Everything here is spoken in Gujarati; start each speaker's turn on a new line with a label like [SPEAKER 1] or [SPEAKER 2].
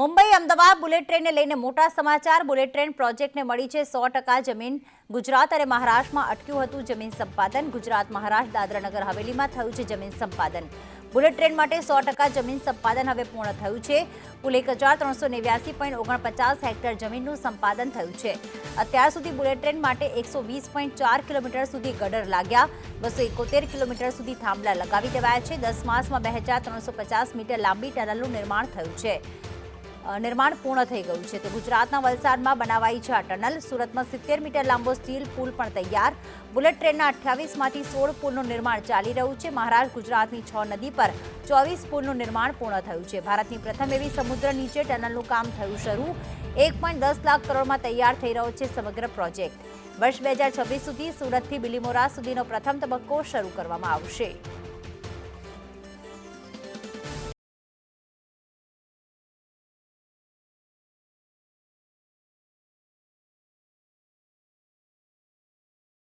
[SPEAKER 1] મુંબઈ અમદાવાદ બુલેટ ટ્રેનને લઈને મોટા સમાચાર. બુલેટ ટ્રેન પ્રોજેક્ટને મળી છે સો ટકા જમીન ગુજરાત અને મહારાષ્ટ્રમાં અટક્યું હતું જમીન સંપાદન. ગુજરાત, મહારાષ્ટ્ર, દાદરાનગર, હવેલીમાં થયું છે જમીન સંપાદન. બુલેટ ટ્રેન માટે સો ટકા જમીન સંપાદન હવે પૂર્ણ થયું છે. કુલ એક હજાર ત્રણસો નેવ્યાસી પોઈન્ટ ઓગણપચાસ હેક્ટર જમીનનું સંપાદન થયું છે. અત્યાર સુધી બુલેટ ટ્રેન માટે એકસો વીસ પોઈન્ટ ચાર કિલોમીટર સુધી ગડર લાગ્યા. બસો એકોતેર કિલોમીટર સુધી થાંભલા લગાવી દેવાયા છે. દસ માસમાં બે હજાર ત્રણસો પચાસ મીટર લાંબી ટનલનું નિર્માણ થયું છે. નિર્માણ પૂર્ણ થઈ ગયું છે. તો ગુજરાતના વલસાડમાં બનાવાઈ છે આ ટનલ. સુરતમાં સિત્તેર મીટર લાંબો સ્ટીલ પુલ પણ તૈયાર. બુલેટ ટ્રેનના અઠ્યાવીસમાંથી સોળ પુલનું નિર્માણ ચાલી રહ્યું છે. મહારાષ્ટ્ર ગુજરાતની છ નદી પર ચોવીસ પુલનું નિર્માણ પૂર્ણ થયું છે. ભારતની પ્રથમ એવી સમુદ્ર નીચે ટનલનું કામ થયું શરૂ. એક દસ લાખ કરોડમાં તૈયાર થઈ રહ્યો છે સમગ્ર પ્રોજેક્ટ. વર્ષ બે હજાર છવ્વીસ સુધી સુરતથી બિલીમોરા સુધીનો પ્રથમ તબક્કો શરૂ કરવામાં આવશે.